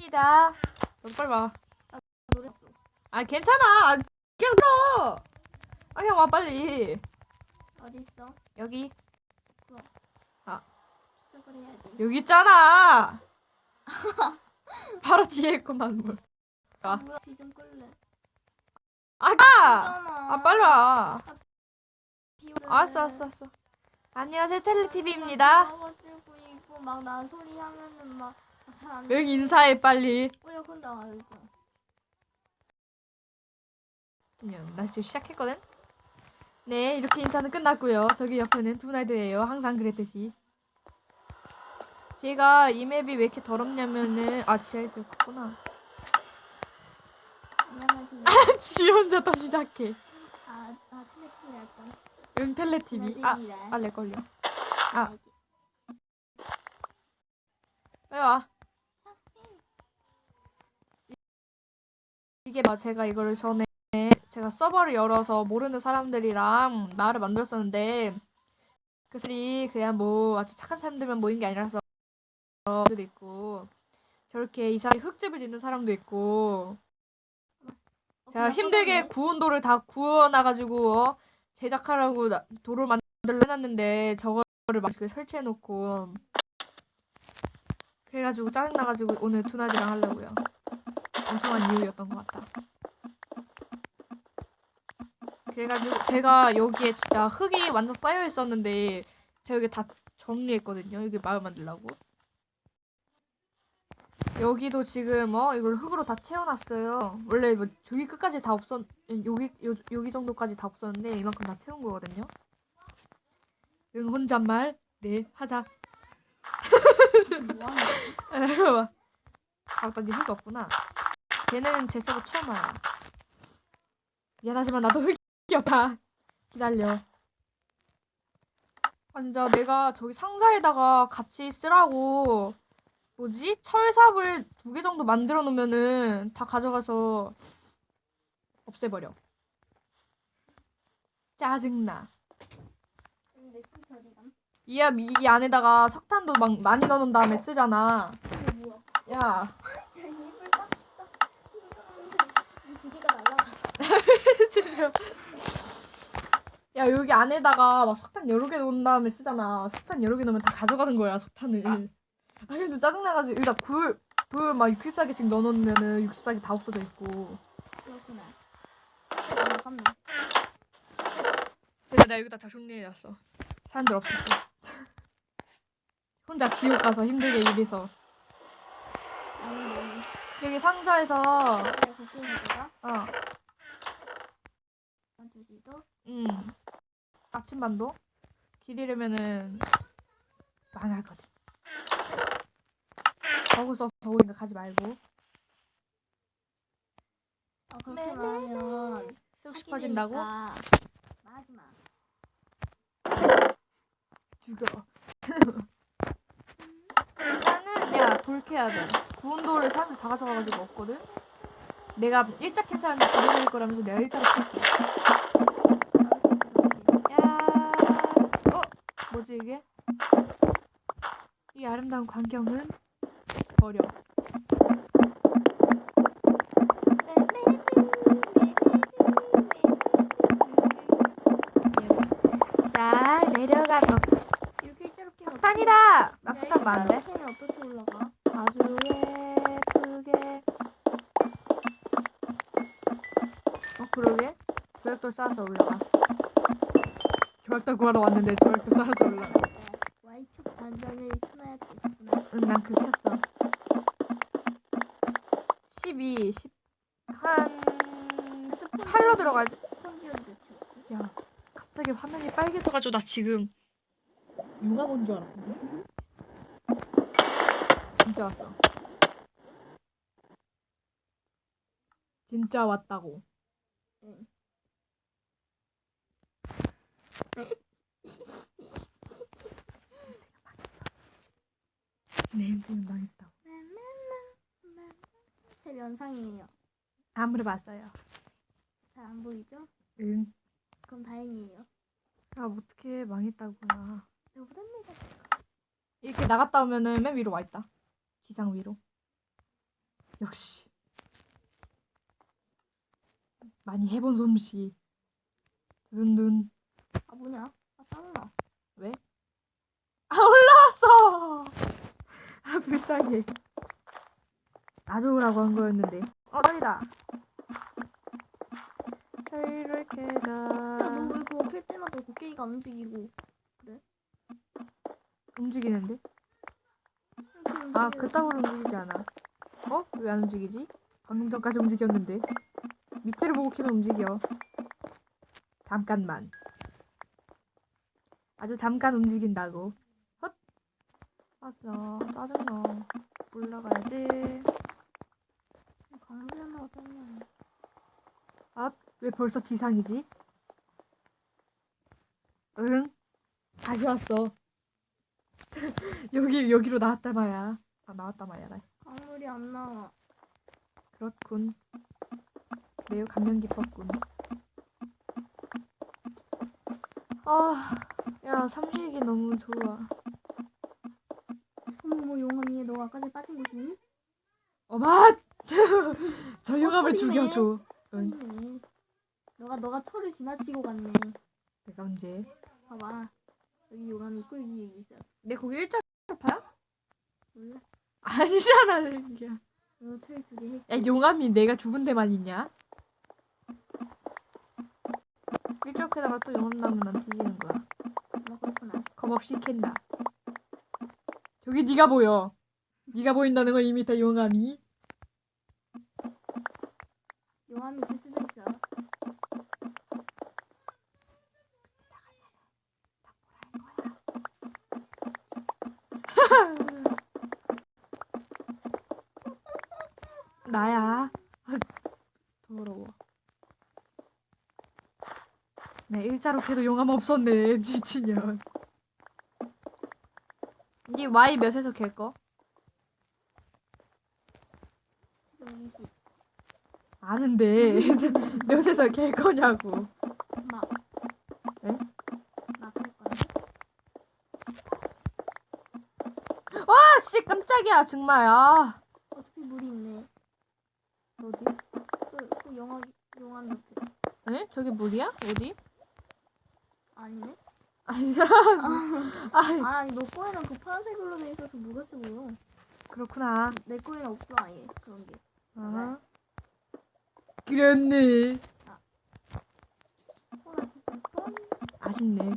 입니다. 너 빨리 와. 노래했어. 아 괜찮아. 그냥 들어. 아 그냥 와 빨리. 어디 있어? 여기 추적을 해야지. 여기 있잖아. 바로 뒤에 있구만 뭘. 아. 뭐야? 비좀 끌래. 아가. 있잖아. 아 빨리 와. 비 오네. 알았어 알았어 알았어. 안녕하세요 텔레티비입니다. 가지고 이거 막나 소리 하면은 막 잘안 여기 인사해 빨리. 뭐야 근데 아 이거. 안녕. 나 지금 시작했거든. 네 이렇게 인사는 끝났고요. 저기 옆에는 두나이드예요. 항상 그랬듯이. 제가 이 맵이 왜 이렇게 더럽냐면은 아 지하에 있구나. 안녕하세요. 지 혼자 또 시작해. 아, 아 텔레티비 할 뻔. 응 텔레티비. 아, 텔레티비래. 아, 내 걸려. 아. 왜 와? 이게 막 제가 이거를 전에 제가 서버를 열어서 모르는 사람들이랑 말을 만들었었는데 그 사람이 그냥 뭐 아주 착한 사람들만 모인 게 아니라서 도 있고 저렇게 이상하게 흙집을 짓는 사람도 있고 어, 제가 힘들게 구운 돌을 다 구워놔가지고 어, 제작하라고 나- 돌을 만들려 해놨는데 저거를 막 이렇게 설치해놓고 그래가지고 짜증나가지고 오늘 투나디랑 하려고요. 엄청난 이유였던 것 같다. 그래가지고 제가 여기에 진짜 흙이 완전 쌓여 있었는데 제가 여기 다 정리했거든요. 여기 마을 만들라고. 여기도 지금 어 이걸 흙으로 다 채워놨어요. 원래 뭐 저기 끝까지 다 없었 여기 요, 여기 정도까지 다 없었는데 이만큼 다 채운 거거든요. 응 혼잣말 네 하자. 지금 뭐 하는 거지? 봐봐. 아, 나 흙이 없구나. 걔는 제 서버 처음 와요. 미안하지만 나도 흙이 없다. 기다려. 아, 내가 저기 상자에다가 같이 쓰라고 뭐지? 철삽을 두 개 정도 만들어 놓으면은 다 가져가서 없애버려. 짜증나. 근데? 이, 안에다가 석탄도 막 많이 넣어놓은 다음에 쓰잖아. 뭐야? 야, 야 입을 딱 딱. 이두 개가 날라갔어. 진짜. 야 여기 안에다가 막 석탄 여러 개 넣은 다음에 쓰잖아. 석탄 여러 개 넣으면 다 가져가는 거야 석탄을. 아 그래도 짜증나가지고 여기다 굴굴막 64개씩 넣어놓으면은 64개 다 없어져 있고. 그렇구나. 잠깐만. 그래서 내가 여기다 다 정리해놨어. 사람들 없을 때. 혼자 지옥 가서 힘들게 일해서 아니 너무. 여기 상자에서 그래 곱게 해줘가. 어, 두시도. 음 아침반도 길이려면은 망하거든. 거기서 더우니까 가지 말고 아 그렇게 매매. 말하면 쓰고 싶어진다고 하지 마. 죽여. 나는 야돌 캐야 돼. 구운 돌을 사람들 다 가져가가지고 없거든. 내가 일자 캔 사람들 가져갈 거라면서 내가 일자로 캘게. 야, 어, 뭐지 이게? 이 아름다운 광경은 버려. 자, 내려가서 이렇게 일자로 키면 석탄이다. 나 석탄 많은데? 키면 어떻게 올라가? 아주 예쁘게. 어 그러게. 조약돌 쌓아서 올라가. 조약돌 구하러 왔는데 조약돌 쌓아서 올라가. Y축 반전을 켜놔야 되겠구나. 응, 난그 켰어. 12, 10, 한 8로 들어가야지. 스펀지얼 몇이었지? 야, 갑자기 화면이 빨개져가지고 나 지금 용암 온줄 알았거든. 진짜 왔어. 진짜 왔다고. 내 핸드폰 망했다. 제 면상이에요. 아무리 봤어요. 잘 안 보이죠? 응. 그럼 다행이에요. 아 어떻게 망했다고요. 여보답니다. 이렇게 나갔다 오면은 맨 위로 와 있다. 지상 위로. 역시 많이 해본 솜씨. 눈눈. 아 뭐냐? 아 짜증나. 왜? 아 올라왔어. 아 불쌍해. 놔줘라고 한 거였는데. 어 떨리다. 이렇게 야너왜 그거 캘 때마다 곡괭이가 안 움직이고? 움직이는데? 아 그따구로 움직이지 않아. 어? 왜 안 움직이지? 방금 전까지 움직였는데. 밑에를 보고 키면 움직여. 잠깐만. 아주 잠깐 움직인다고. 헛. 아싸 짜증나. 올라가야지. 나와 짜증나. 왜 벌써 지상이지? 응? 다시 왔어. 여기 여기로 나왔다 마야. 아 나왔다 마야. 나. 강물이 안 나와. 그렇군. 매우 감명 깊었군. 아, 야 삼식이 너무 좋아. 어머머 용암이에 너 아까 전에 빠진 곳이니? 어마! 저 용암을 소리네. 죽여줘. 응. 아니네. 너가 너가 철을 지나치고 갔네. 내가 언제? 봐봐. 여기 용암이 있고 여기 여기 있어. 내 거기 일자로 파야? 몰라. 아니잖아, 새끼야. 너 철 두개 해. 야 용암이 내가 죽은 데만 있냐? 일적에다가 또 용암 나면 난 뒤지는 거야. 뭐 그렇구나. 겁 없이 캔다. 저기 네가 보여. 네가 보인다는 건 이미 다 용암이. 용암이 있을 수도 있어. 나야. 더러워. 네, 일자로 캐도 용암 없었네, 미친년. 니 Y 몇에서 캘 거? 지금 20. 아는데 몇에서 캘 거냐고. 막. 에? 막할 거야. 아, 진짜 깜짝이야, 정말. 아, 어차피 물이 있네. 어디? 그, 그 용암 용암 옆에. 에? 저기 물이야? 어디? 아니네. 아니야. 아, 아니 너 거에는 그 파란색으로 돼 있어서 뭐같이 보여. 그렇구나. 내 거에는 없어 아예 그런 게. 아. 그랬네. 어, 뻔. 아쉽네.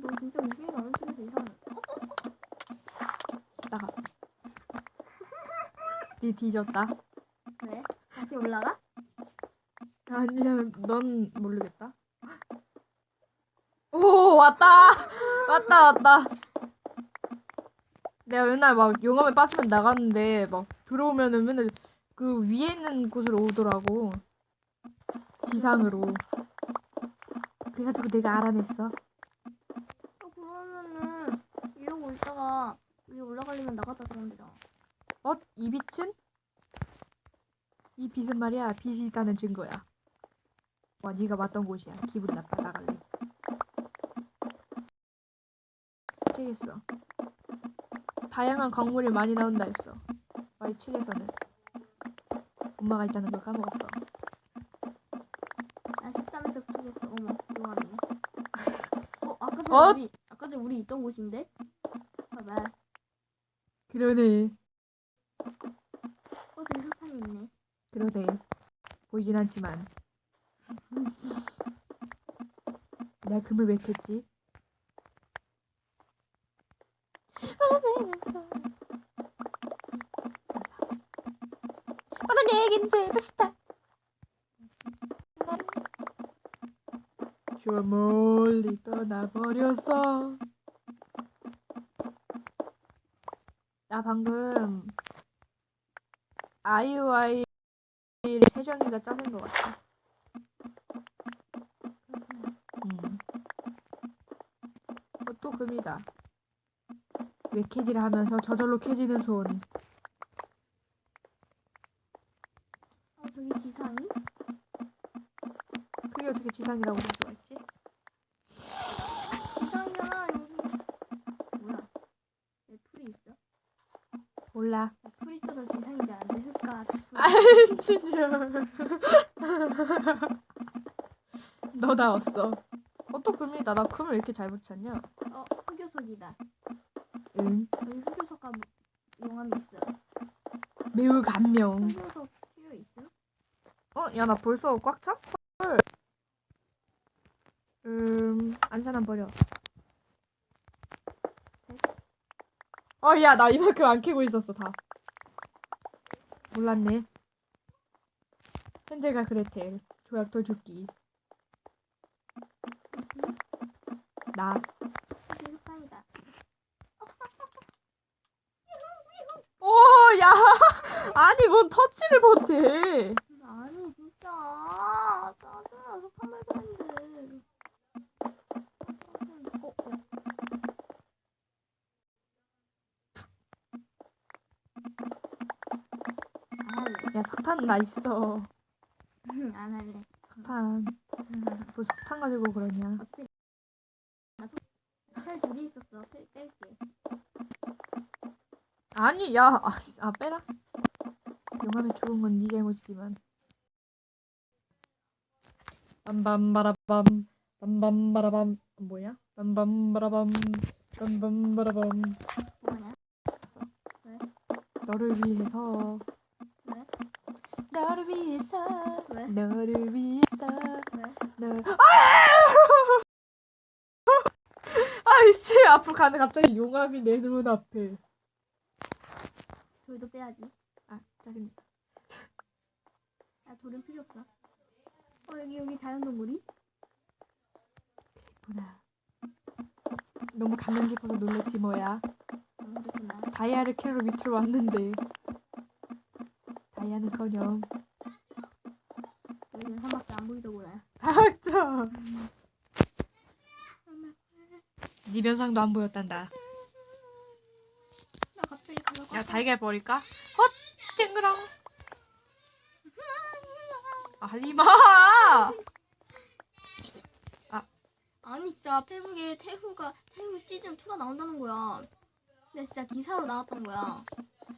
너 진짜 우기가 안 움직여서 이상해. 나가. 니 뒤졌다. 왜? 다시 올라가? 아니야, 넌 모르겠다. 오, 왔다! 왔다, 왔다. 내가 맨날 막 용암에 빠지면 나갔는데, 막 들어오면은 맨날 그 위에 있는 곳으로 오더라고. 지상으로. 그래가지고 내가 알아냈어. 어, 그러면은 이러고 있다가 위에 올라가려면 나갔다 들어오면 되잖아. 어? 이 빛은? 이 빛은 말이야, 빛이 있다는 증거야. 와, 네가 왔던 곳이야. 기분 나빠, 나갈래. 되겠어. 다양한 광물이 많이 나온다 했어. Y7에서는. 엄마가 있다는 걸 까먹었어. 나 13에서 풀겠어. 어머, 용암이네. 어, 아까 전에 어? 우리 아까 전에 우리 있던 곳인데? 봐봐. 그러네. 어, 저기 석탄이 있네. 그러네. 보이진 않지만. 내가 금을 왜 캤지? 오늘 얘긴 재밌다. 저 멀리 떠나버렸어. 나 방금 아이오아이 세정이가 짜는 것 같아. 음. 어, 또 금이다. 왜 캐지를 하면서 저절로 캐지는 손. 어, 저기 지상이? 그게 어떻게 지상이라고 볼 수가 있지? 지상이잖아, 여기. 뭐야? 왜 풀이 있어? 몰라. 야, 풀 뿌리쳐서 지상이지 않은데 흙과 아, 진짜. 너 나왔어. 어, 또 금이다. 나 금을 왜 이렇게 잘 붙였냐? 응. 여기 흑요석과 용암이 있어. 매우 감명. 흑요석 필요 있어? 어, 야, 나 벌써 꽉 차? 헐. 음, 안산한 버려. 셋. 어, 야, 나 이만큼 안 캐고 있었어, 다. 몰랐네. 현재가 그레텔. 조약돌 죽기. 나. 여기 흑강이다. 오, 야! 아니, 뭔 터치를 못해. 아니 진짜 짜증나 석탄 발견했는데. 어, 어. 안 할래. 야, 석탄 나 있어. 안 할래. 석탄. 뭐 석탄 가지고 그러냐. 어차피 나철 둘이 있었어. 뺄, 뺄게. 아니, 야, 아, 씨, 아 빼라. 용암에 죽은 건 네 잘못이지만. 빰빰바라밤, 빰빰바라밤, 뭐야? 빰빰바라밤, 빰빰바라밤. 뭐하냐? 너를 위해서, 왜? 너를 위해서, 왜? 너를 위해서, 왜? 너. 아이씨, 앞으로 가는 갑자기 용암이 내 눈 앞에. 돌도 빼야지. 아, 짜증나. 야 돌은 필요 없어. 어 여기 여기 자연동물이? 구나. 너무 감명 깊어서 놀랬지 뭐야. 너무 좋구나. 다이아를 캐러 밑으로 왔는데 다이아는 커녕 여기는 산밖에 안 보이더구나. 닥쳐. 네 면상도 안 보였단다. 나 갑자기 가려고. 야 달걀 버릴까? 헛 쨍그랑. 아, 하지마. 아니 진짜 페북에 태후가 태후 시즌 2가 나온다는 거야. 근데 진짜 기사로 나왔던 거야.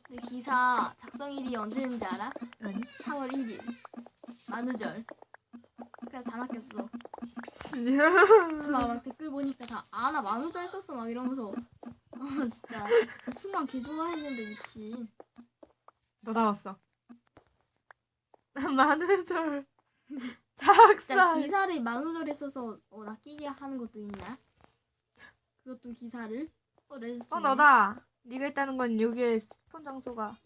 근데 기사 작성일이 언제인지 알아? 아니 4월 1일 만우절. 그래서 다 맡겼어. 막, 막 댓글 보니까 다 아 나 만우절 썼어 막 이러면서 아 진짜 그 순간 개 좋아했는데 미친. 너 나왔어. 만우절 진짜 작살. 기사를 만우절에 써서 어 낚이게 하는 것도 있냐? 그것도 기사를? 어 레드스톤. 어 너다. 네가 있다는 건 여기에 스폰 장소가.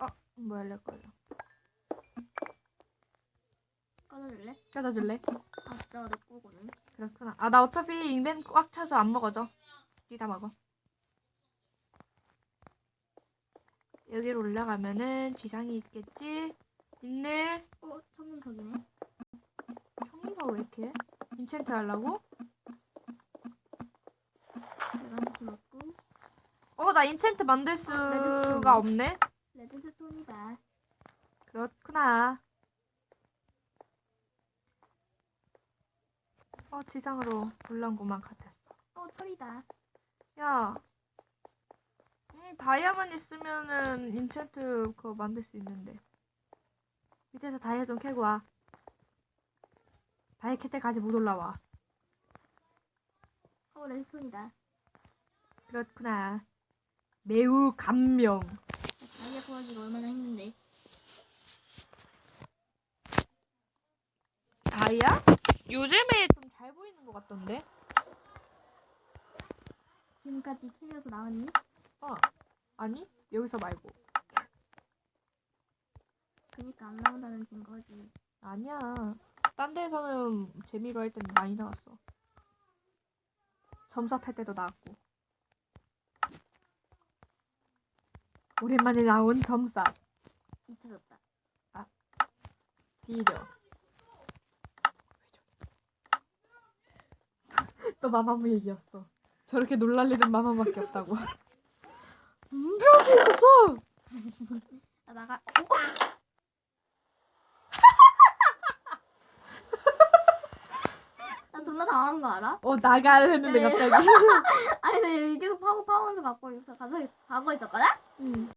어 뭐야 내 걸려. 꺼내줄래? 찾아줄래? 아 진짜 내 거거든. 그렇구나. 아 나 어차피 인벤 꽉 차서 안 먹어져. 니 다 먹어. 여기로 올라가면은 지상이 있겠지? 있네. 어 청금석이네. 청리가 왜 이렇게? 인챈트 하려고? 레반투스 먹고 어 나 인챈트 만들 레드스톤. 수가 없네. 레드스톤이다. 그렇구나. 어 지상으로 올라온 것만 같았어. 어 철이다. 야, 음, 다이아만 있으면은 인챈트 그거 만들 수 있는데. 밑에서 다이아 좀 캐고 와. 다이아 캘 때까지 못 올라와. 어 레드스톤이다. 그렇구나. 매우 감명. 다이아 구하기가 얼마나 힘든데. 다이아? 요즘에 좀 잘 보이는 것 같던데? 지금까지 캐면서 나왔니? 어. 아니, 여기서 말고. 그니까 안 나온다는 증거지. 아니야. 딴 데에서는 재미로 할 때는 많이 나왔어. 점사 탈 때도 나왔고. 오랜만에 나온 점사. 잊혀졌다. 뒤져. 또 마마무 얘기였어. 저렇게 놀랄 일은 마마밖에 없다고. 음, 벽에 있었어. 나 나가. 어? 나 존나 당한 거 알아? 어 나가려 했는데 네. 갑자기. 아니 나 계속 파고 파고면서 갖고 있어. 가서 가고 있었거든? 응.